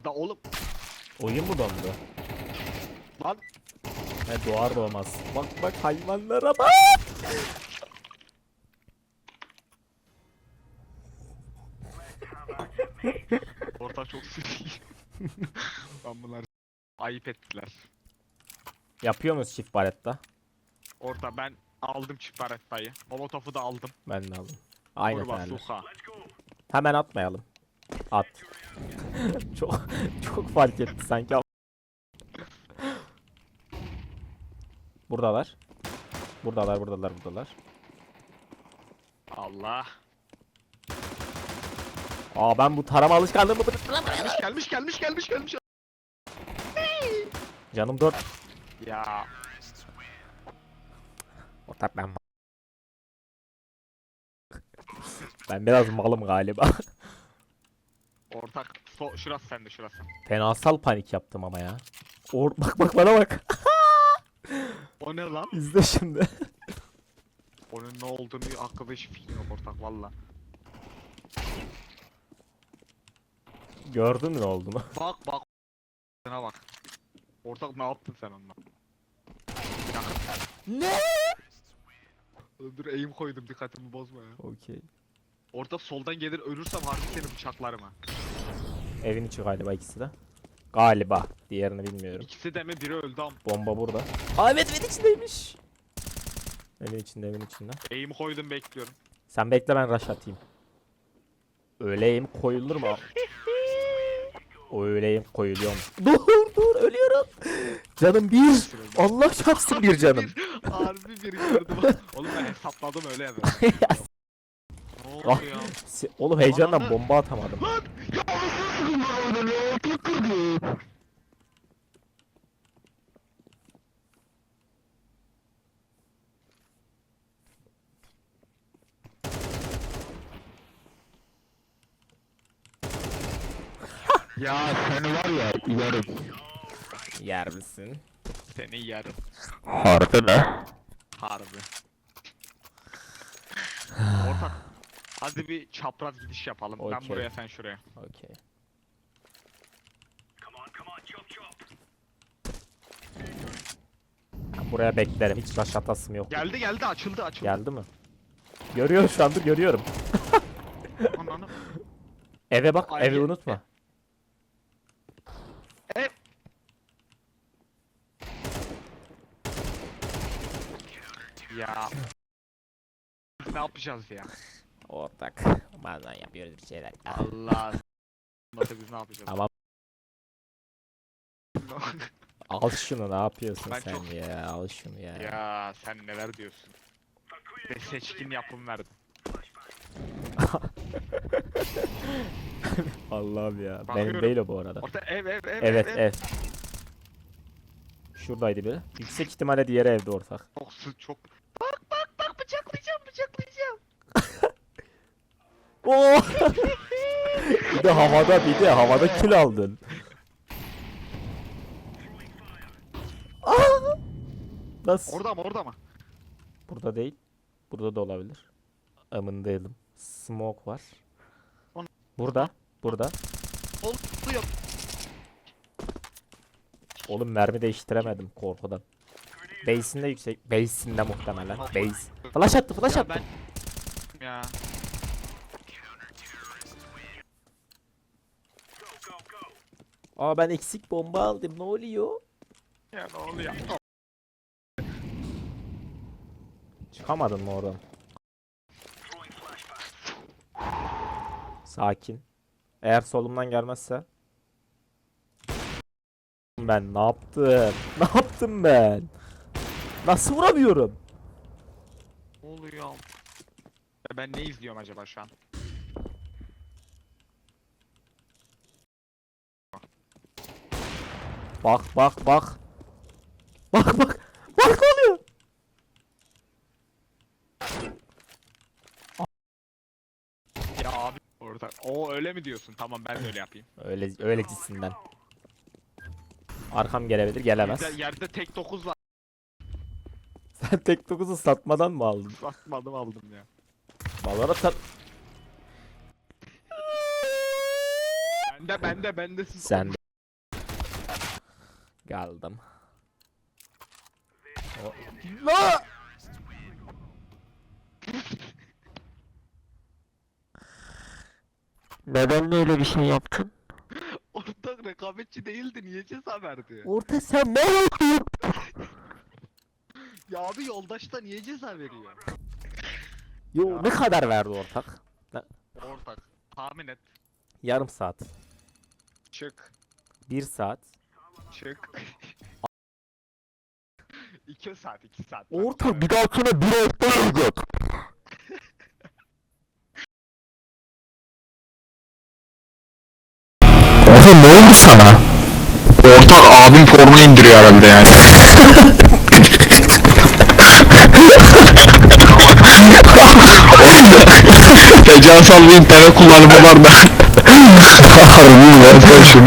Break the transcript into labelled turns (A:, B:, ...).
A: Ada oğlum.
B: Oyun mu dondu?
A: Lan.
B: He doğar doğmaz. Bak bak hayvanlara bak.
A: Orta çok sinirli. Lan bunlar ayıp ettiler.
B: Yapıyor musun çift baretta?
A: Orta ben aldım çift barettayı. Molotof'u da aldım.
B: Ben de aldım. Aynı
A: suha.
B: Hemen atmayalım. At. çok çok fark etti sanki. Buradalar. Buradalar, buradalar, buradalar.
A: Allah.
B: Aa ben bu tarama alışkanlığımı
A: Gelmiş gelmiş gelmiş gelmiş gelmiş.
B: Canım 4.
A: Ya
B: Ortak ben Ben biraz malım galiba.
A: ortak so şurası sende şurası.
B: Fenasal panik yaptım ama ya. Or bak bak bana bak.
A: O ne lan?
B: İzle şimdi.
A: Onun ne olduğunu hakkında hiç fikrim yok ortak valla.
B: Gördün mü ne olduğunu?
A: Bak bak. Sana bak. Ortak ne yaptın sen onunla?
B: Ne?
A: Dur eğim koydum dikkatimi bozma ya.
B: Okey.
A: Orta soldan gelir ölürsem harbi seni bıçaklarım ha.
B: Evin içi galiba ikisi de. Galiba. Diğerini bilmiyorum.
A: İkisi de mi biri öldü am.
B: Bomba burada. Aa evet evin içindeymiş. Evin içinde evin içinde.
A: Eğim koydum bekliyorum.
B: Sen bekle ben rush atayım. Öyle aim koyulur mu? Öyle aim koyuluyor mu? Dur dur ölüyorum. Canım bir. Allah çarpsın bir canım.
A: Harbi bir gördüm. Oğlum ben hesapladım öyle ya. ne oldu
B: Ah. Oğlum heyecandan bomba atamadım.
A: Lan! Nasıl sıkıldı ya? Çok kırdı. ya seni var ya yarım.
B: Yer misin?
A: Seni yarım.
B: Harbi mi?
A: Harbi. Ortak. Hadi bir çapraz gidiş yapalım. Ben
B: Okey.
A: buraya sen şuraya.
B: Okey. Buraya beklerim. Hiç rush atasım yok.
A: Geldi geldi açıldı açıldı.
B: Geldi mi? Görüyor şu anda görüyorum.
A: Ananı.
B: Eve bak,
A: Ay,
B: evi unutma.
A: Ev. Ya. Ne yapacağız ya?
B: Ortak. Bazen yapıyoruz bir şeyler.
A: Allah. Nasıl biz ne yapacağız?
B: Tamam. Al şunu ne yapıyorsun
A: Ben
B: sen
A: çok-
B: ya? Al şunu ya.
A: ya sen neler diyorsun? Ve seçkin yapım verdim.
B: Allah'ım ya. Benim
A: Bakıyorum.
B: değil o bu arada.
A: Orta ev ev ev
B: Evet
A: ev.
B: ev. Şuradaydı biri. Yüksek ihtimalle diğeri evde ortak.
A: Çok sı çok. Bak bak bak bıçaklayacağım bıçaklayacağım.
B: Oo! bir de havada bir de havada kill aldın. Nasıl?
A: Orada mı orada mı?
B: Burada değil. Burada da olabilir. Emin değilim. Smoke var.
A: On-
B: Burada. Burada.
A: Oluyor.
B: Oğlum mermi değiştiremedim korkudan. Base'inde yüksek. Base'inde muhtemelen. Base. Flash attı flash
A: Ya
B: attı.
A: ben ya.
B: Aa ben eksik bomba aldım. Ne oluyor?
A: Ya ne oluyor?
B: Çıkamadın mı oradan? Sakin. Eğer solumdan gelmezse. Ben ne yaptım? Ne yaptım ben? Nasıl vuramıyorum?
A: Ne oluyor? Ya ben ne izliyorum acaba şu an?
B: Bak bak bak. Bak bak. Bak ne oluyor?
A: Ya orada. O öyle mi diyorsun? Tamam ben de öyle yapayım.
B: Öyle öyle gitsin Arkam gelebilir gelemez.
A: Yerde, yerde tek 9 var.
B: Sen tek 9'u satmadan mı aldın?
A: Satmadım aldım ya.
B: Valorant sat...
A: Ben Bende bende bende siz.
B: Sen Geldim. La! Neden böyle bir şey yaptın?
A: Ortak rekabetçi değildi niye ceza verdi?
B: Orta sen ne yapıyorsun?
A: Ya abi yoldaşta niye ceza veriyor?
B: Yo ne kadar verdi ortak?
A: Ortak. Tahmin et.
B: Yarım saat.
A: Çık.
B: Bir saat.
A: Çık. 2 saat 2 saat.
B: Orta bir dahakine bir hafta olacak.
C: Oldu sana? Ortak abim forma indiriyor herhalde yani. Fecansal bir internet kullanımı var da. Harbi mi lan sen şunu?